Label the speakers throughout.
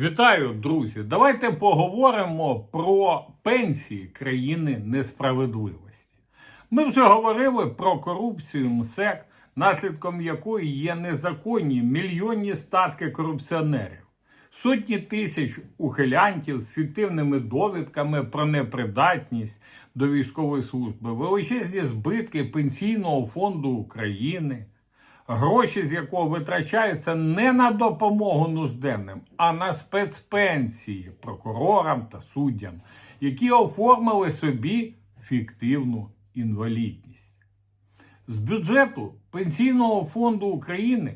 Speaker 1: Вітаю, друзі! Давайте поговоримо про пенсії країни несправедливості. Ми вже говорили про корупцію МСЕК, наслідком якої є незаконні мільйонні статки корупціонерів, сотні тисяч ухилянтів з фіктивними довідками про непридатність до військової служби, величезні збитки Пенсійного фонду України гроші з якого витрачаються не на допомогу нужденним, а на спецпенсії прокурорам та суддям, які оформили собі фіктивну інвалідність. З бюджету Пенсійного фонду України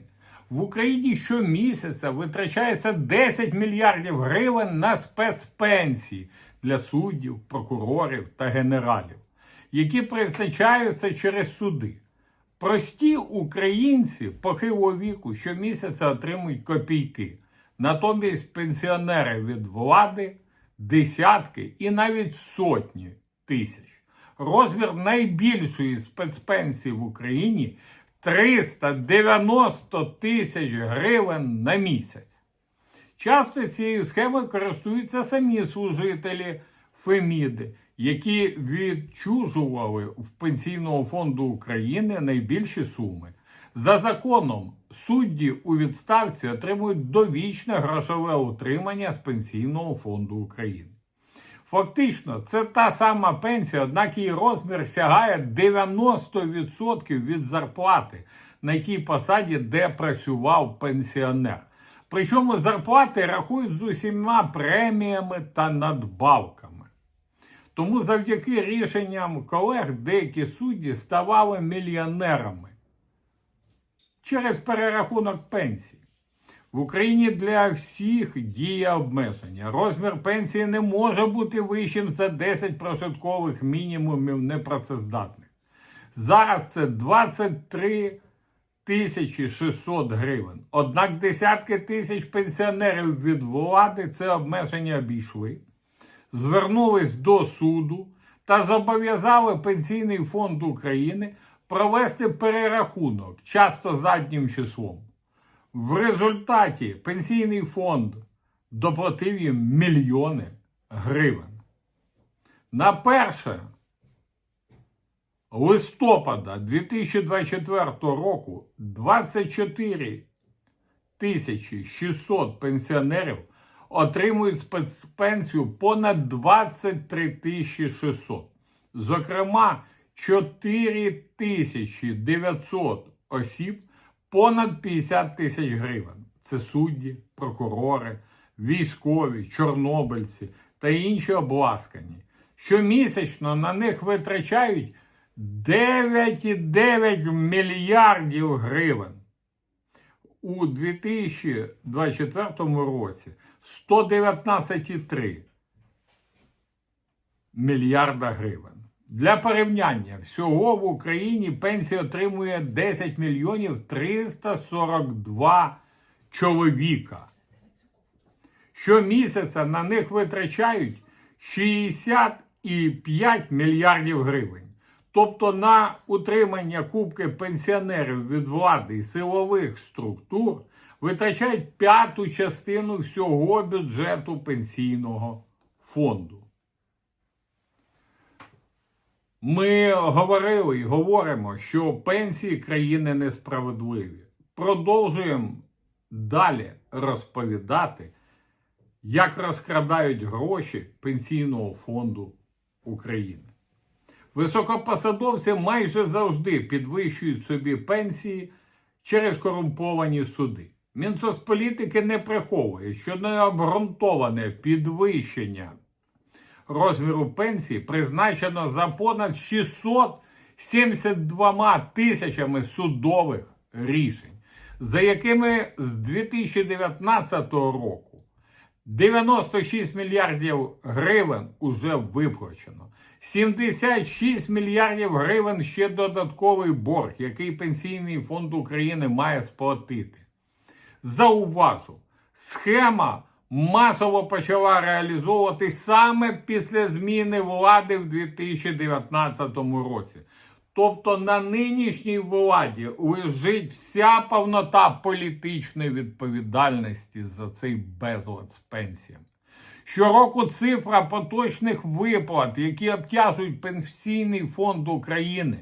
Speaker 1: в Україні щомісяця витрачається 10 мільярдів гривень на спецпенсії для суддів, прокурорів та генералів, які призначаються через суди. Прості українці похилого віку щомісяця отримують копійки. Натомість пенсіонери від влади десятки і навіть сотні тисяч. Розмір найбільшої спецпенсії в Україні 390 тисяч гривень на місяць. Часто цією схемою користуються самі служителі Феміди, які відчужували в Пенсійного фонду України найбільші суми. За законом судді у відставці отримують довічне грошове утримання з Пенсійного фонду України. Фактично, це та сама пенсія, однак її розмір сягає 90% від зарплати, на якій посаді де працював пенсіонер. Причому зарплати рахують з усіма преміями та надбавками. Тому завдяки рішенням колег деякі судді ставали мільйонерами через перерахунок пенсій. В Україні для всіх діє обмеження. Розмір пенсії не може бути вищим за 10 прожиткових мінімумів непрацездатних. Зараз це 23 тисячі 600 гривень. Однак десятки тисяч пенсіонерів від влади це обмеження обійшли, звернулись до суду та зобов'язали Пенсійний фонд України провести перерахунок, часто заднім числом. В результаті Пенсійний фонд доплатив їм мільйони гривень. На перше листопада 2024 року 24 тисячі 600 пенсіонерів отримують спецпенсію понад 23 тисячі 600. Зокрема, 4 тисячі 900 осіб понад 50 тисяч гривень. Це судді, прокурори, військові, чорнобильці та інші обласкані. Щомісячно на них витрачають 9,9 мільярдів гривень. У 2024 році 119,3 мільярда гривень. Для порівняння, всього в Україні пенсію отримує 10 мільйонів 342 чоловіка. Щомісяця на них витрачають 65 мільярдів гривень. Тобто на утримання кубки пенсіонерів від влади і силових структур витрачають п'яту частину всього бюджету пенсійного фонду. Ми говорили і говоримо, що пенсії країни несправедливі. Продовжуємо далі розповідати, як розкрадають гроші Пенсійного фонду України. Високопосадовці майже завжди підвищують собі пенсії через корумповані суди. Мінсоцполітики не приховує, що необґрунтоване підвищення розміру пенсії призначено за понад 672 тисячами судових рішень, за якими з 2019 року 96 мільярдів гривень уже виплачено. 76 мільярдів гривень ще додатковий борг, який Пенсійний фонд України має сплатити. Зауважу, схема масово почала реалізовуватись саме після зміни влади в 2019 році. Тобто на нинішній владі лежить вся повнота політичної відповідальності за цей безлад з пенсіями. Щороку цифра поточних виплат, які обтяжують Пенсійний фонд України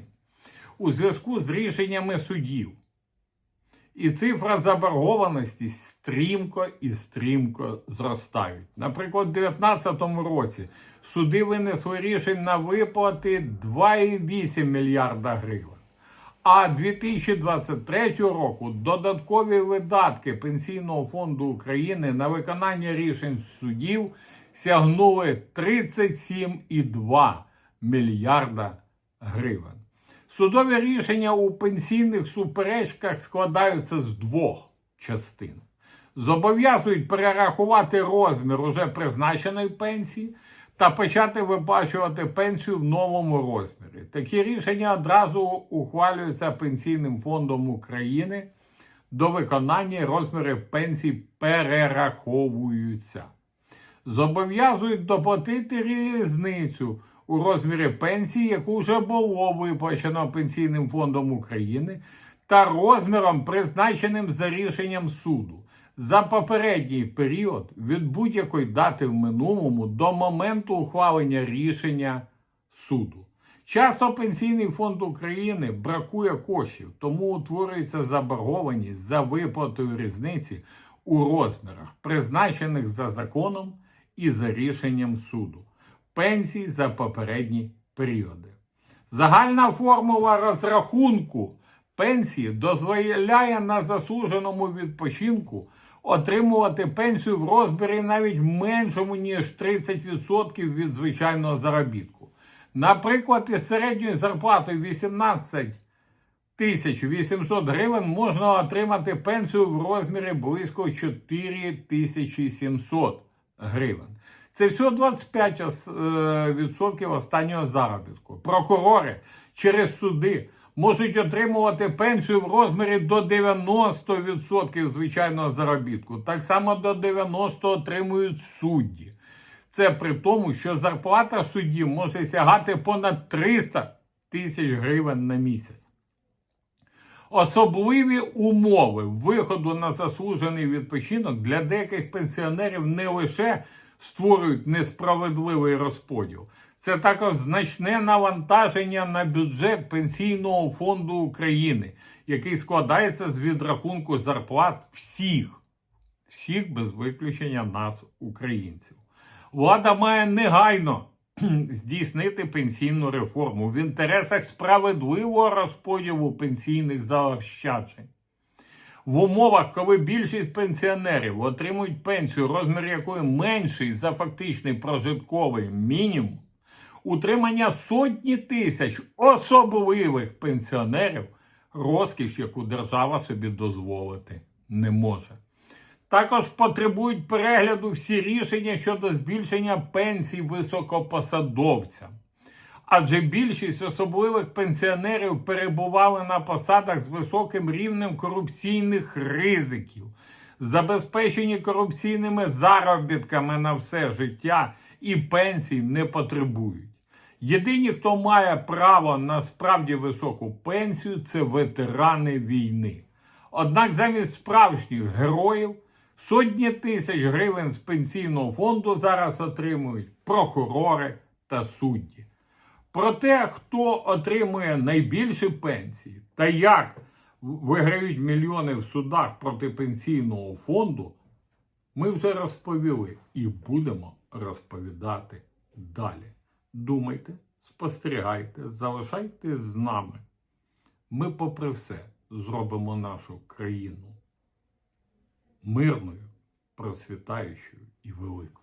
Speaker 1: у зв'язку з рішеннями судів. І цифра заборгованості стрімко і стрімко зростають. Наприклад, у 2019 році суди винесли рішень на виплати 2,8 мільярда гривень. А 2023 року додаткові видатки Пенсійного фонду України на виконання рішень судів сягнули 37,2 мільярда гривень. Судові рішення у пенсійних суперечках складаються з двох частин. Зобов'язують перерахувати розмір уже призначеної пенсії та почати виплачувати пенсію в новому розмірі. Такі рішення одразу ухвалюються Пенсійним фондом України. До виконання розміри пенсій перераховуються. Зобов'язують доплатити різницю у розмірі пенсії, яку вже було виплачено Пенсійним фондом України, та розміром, призначеним за рішенням суду за попередній період від будь-якої дати в минулому до моменту ухвалення рішення суду. Часто Пенсійний фонд України бракує коштів, тому утворюється заборгованість за виплатою різниці у розмірах, призначених за законом і за рішенням суду, пенсій за попередні періоди. Загальна формула розрахунку пенсії дозволяє на заслуженому відпочинку отримувати пенсію в розмірі навіть меншому, ніж 30% від звичайного заробітку. Наприклад, із середньою зарплатою 18 тисяч 800 гривень можна отримати пенсію в розмірі близько 4700 гривень. Це всього 25% останнього заробітку. Прокурори через суди можуть отримувати пенсію в розмірі до 90% звичайного заробітку. Так само до 90% отримують судді. Це при тому, що зарплата суддів може сягати понад 300 тисяч гривень на місяць. Особливі умови виходу на заслужений відпочинок для деяких пенсіонерів не лише створюють несправедливий розподіл, це також значне навантаження на бюджет Пенсійного фонду України, який складається з відрахунку зарплат всіх, всіх без виключення нас, українців. Влада має негайно здійснити пенсійну реформу в інтересах справедливого розподілу пенсійних заощаджень. В умовах, коли більшість пенсіонерів отримують пенсію, розмір якої менший за фактичний прожитковий мінімум, утримання сотні тисяч особливих пенсіонерів розкіш, яку держава собі дозволити не може. Також потребують перегляду всі рішення щодо збільшення пенсій високопосадовцям. Адже більшість особливих пенсіонерів перебували на посадах з високим рівнем корупційних ризиків, забезпечені корупційними заробітками на все життя і пенсій не потребують. Єдині, хто має право на справді високу пенсію, це ветерани війни. Однак замість справжніх героїв сотні тисяч гривень з пенсійного фонду зараз отримують прокурори та судді. Про те, хто отримує найбільші пенсії та як виграють мільйони в судах проти пенсійного фонду, ми вже розповіли і будемо розповідати далі. Думайте, спостерігайте, залишайтесь з нами. Ми, попри все, зробимо нашу країну мирною, процвітаючою і великою.